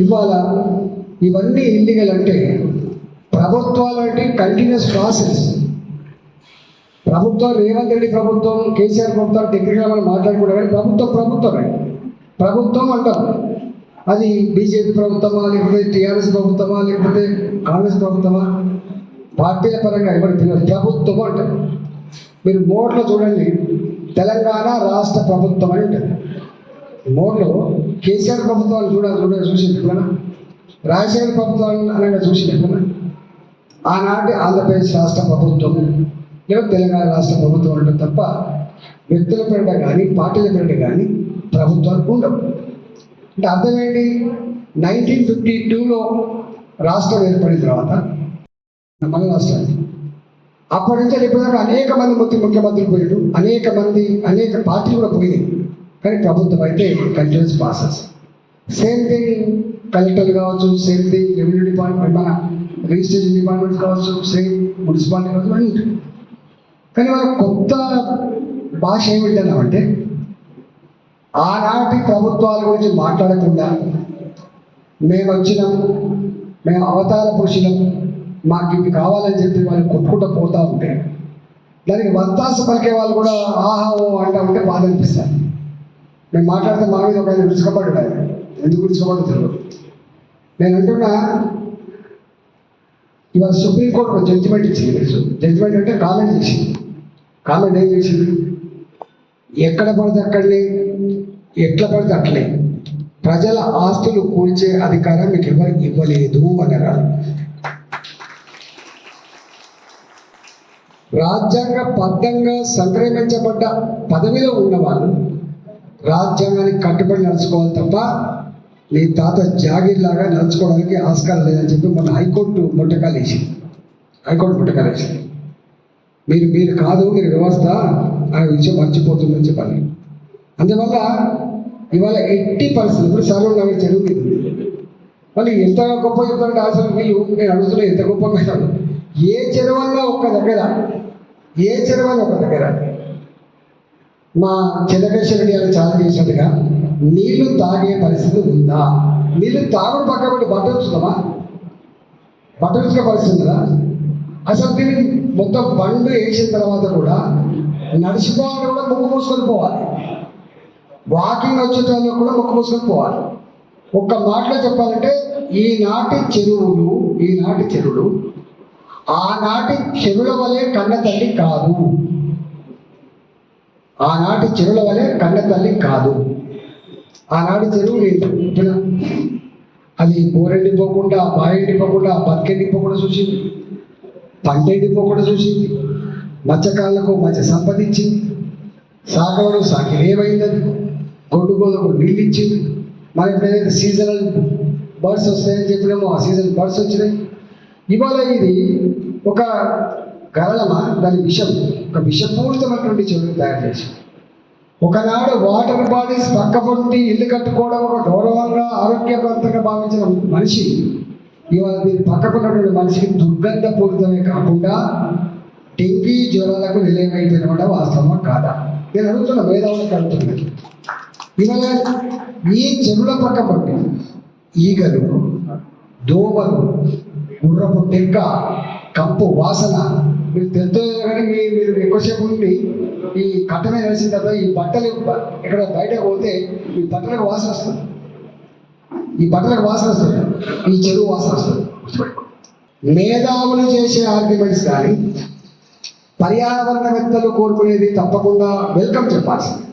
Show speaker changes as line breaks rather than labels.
ఇవాళ ఇవన్నీ ఇల్లీగల్ అంటే ప్రభుత్వాలు అంటే కంటిన్యూస్ ప్రాసెస్ ప్రభుత్వం రేవంత్ రెడ్డి ప్రభుత్వం కేసీఆర్ ప్రభుత్వం టెక్నికల్ మనం మాట్లాడుకుంటాం కానీ ప్రభుత్వం ప్రభుత్వమే. ప్రభుత్వం అంటారు అది బీజేపీ ప్రభుత్వమా లేకపోతే టీఆర్ఎస్ ప్రభుత్వమా లేకపోతే కాంగ్రెస్ ప్రభుత్వమా? పార్టీల పరంగా ఎవరి ప్రభుత్వం అంటారు మీరు మోట్లో చూడండి తెలంగాణ రాష్ట్ర ప్రభుత్వం అని ఉంటుంది మోడ్లో కేసీఆర్ ప్రభుత్వాలు చూడ చూడ చూసింది ఎప్పుడన్నా? రాజశేఖర ప్రభుత్వాన్ని అనగా చూసింది ఎప్పుడన్నా? ఆనాటి ఆంధ్రప్రదేశ్ రాష్ట్ర ప్రభుత్వం లేదా తెలంగాణ రాష్ట్ర ప్రభుత్వం అంటే తప్ప వ్యక్తుల పేరిట కానీ పార్టీల పేరిట కానీ ప్రభుత్వాలు ఉండవు. అంటే అర్థం ఏంటి నైన్టీన్ ఫిఫ్టీ టూలో రాష్ట్రం ఏర్పడిన తర్వాత మన రాష్ట్రానికి అప్పటి నుంచి ఇప్పటిదాకా అనేక మంది ముఖ్యమంత్రులు పోయారు అనేక మంది అనేక పార్టీలు కూడా పోయినాయి. కానీ ప్రభుత్వం అయితే continuous process. Same thing collector కావచ్చు సేమ్ థింగ్ రెవెన్యూ డిపార్ట్మెంట్ మన రిజిస్ట్రేషన్ డిపార్ట్మెంట్ కావచ్చు సేమ్ మున్సిపాలిటీ కావచ్చు అన్నీ కానీ వాళ్ళ కొత్త భాష ఏమిటన్నామంటే ఆనాటి ప్రభుత్వాల గురించి మాట్లాడకుండా మేము వచ్చినాం మేము అవతార పురుషులం మాకు ఇవి కావాలని చెప్పి వాళ్ళు కొట్టుకుంటూ పోతూ ఉంటే దానికి వత్తాసు పలికే వాళ్ళు కూడా ఆహా ఓ అంటా ఉంటే బాధ అనిపిస్తారు మేము మాట్లాడితే మా మీద ఒక ఆయన విరుచుకపడ్డాడు ఆయన ఎందుకు విరుచుకపడ్డా తెలియదు నేను అంటున్నా ఇవాళ సుప్రీంకోర్టు ఒక జడ్జిమెంట్ ఇచ్చింది తెలుసు. జడ్జిమెంట్ అంటే కామెంట్ చేసింది. కామెంట్ ఏం చేసింది? ఎక్కడ పడితే అక్కడనే ఎట్లా పడితే అట్లే ప్రజల ఆస్తులు కూల్చే అధికారం మీకు ఎవరు ఇవ్వలేదు అన్నారు రాజ్యాంగ బద్ధంగా సంక్రమించబడ్డ పదవిలో ఉన్నవాళ్ళు రాజ్యాంగానికి కట్టుబడి నడుచుకోవాలి తప్ప నీ తాత జాగీర్లాగా నడుచుకోవడానికి ఆస్కారం లేదని చెప్పి మన హైకోర్టు ముట్టకాలేసింది హైకోర్టు ముట్టకాలేసింది మీరు మీరు కాదు మీరు వ్యవస్థ ఆ విషయం మర్చిపోతుందని చెప్పాలి. అందువల్ల ఇవాళ ఎట్టి పరిస్థితి ఇప్పుడు సర్వం నగర్ చెరువు మళ్ళీ ఎంత గొప్ప చెప్తారంటే అసలు వీళ్ళు నేను అడుగుతున్నా ఎంత గొప్ప ఏ చెరువల్లో ఒక్క దగ్గర ఏ చెరువల్లో ఒక దగ్గర. మా చెన్నకేశ్వర రెడ్డి గారు చాలా చేసినట్టుగా నీళ్ళు తాగే పరిస్థితి ఉందా? నీళ్ళు తాగుడు పక్కబడి బట్టలు చూద్దామా బట్టలు ఉతికే పరిస్థితి ఉందా? అసలు దీన్ని మొత్తం బండ్లు వేసిన తర్వాత కూడా నడిచిపోవాలి కూడా ముక్కు మూసుకొని పోవాలి. వాకింగ్ వచ్చేటప్పుడు కూడా ముక్కు మూసుకొని పోవాలి. ఒక్క మాటలో చెప్పాలంటే ఈనాటి చెరువులు ఈనాటి చెరువులు ఆనాటి చెరువుల వలె కన్న తల్లి కాదు. ఆనాటి చెరువుల వలె కన్న తల్లి కాదు. ఆనాటి చెరువు లేదు అది బోరెండిపోకుండా బాయండిపోకుండా బతికెండిపోకుండా చూసింది. పంట ఎండిపోకుండా చూసింది. మత్స్యకారులకు మత్స్య సంపదించింది సాగవడం సాగి ఏమైందని గొడ్డు గోదకు నీళ్ళు ఇచ్చింది. మరి ఇప్పుడు సీజనల్ బర్డ్స్ వస్తాయని చెప్పినామో ఆ సీజనల్ బర్డ్స్ వచ్చినాయి. ఇవాళ ఇది ఒక కరళమా దాని విషం. ఒక విషపూరితమైనటువంటి చెరువులు తయారు చేసి. ఒకనాడు వాటర్ బాడీస్ పక్క ఇల్లు కట్టుకోవడం ఒక గౌరవంగా ఆరోగ్యవంతంగా భావించిన మనిషి ఇవాళ దీని పక్కకున్నటువంటి మనిషికి దుర్గంధపూరితమే కాకుండా డెంగీ జ్వరాలకు నిలయమైపోయిన కూడా వాస్తవమా కాదా? నేను అడుగుతున్న వేదవులకు అడుగుతున్నాను ఇవాళ ఈ చెరువుల పక్క పట్టి ఈగలు దోమలు గుర్రపు టెంక కంపు వాసన మీరు తెలుతో కానీ మీ మీరు ఎక్కువసేపు ఉండి ఈ కట్టమే నడిచిన తర్వాత ఈ బట్టలు ఇక్కడ బయట పోతే ఈ బట్టలకు వాసన వస్తుంది. ఈ బట్టలకు వాసన వస్తుంది. ఈ చెరువు వాసన వస్తుంది. మేధావులు చేసే ఆర్గ్యుమెంట్స్ కానీ పర్యావరణవేత్తలు కోరుకునేది తప్పకుండా వెల్కమ్ చెప్పాల్సింది.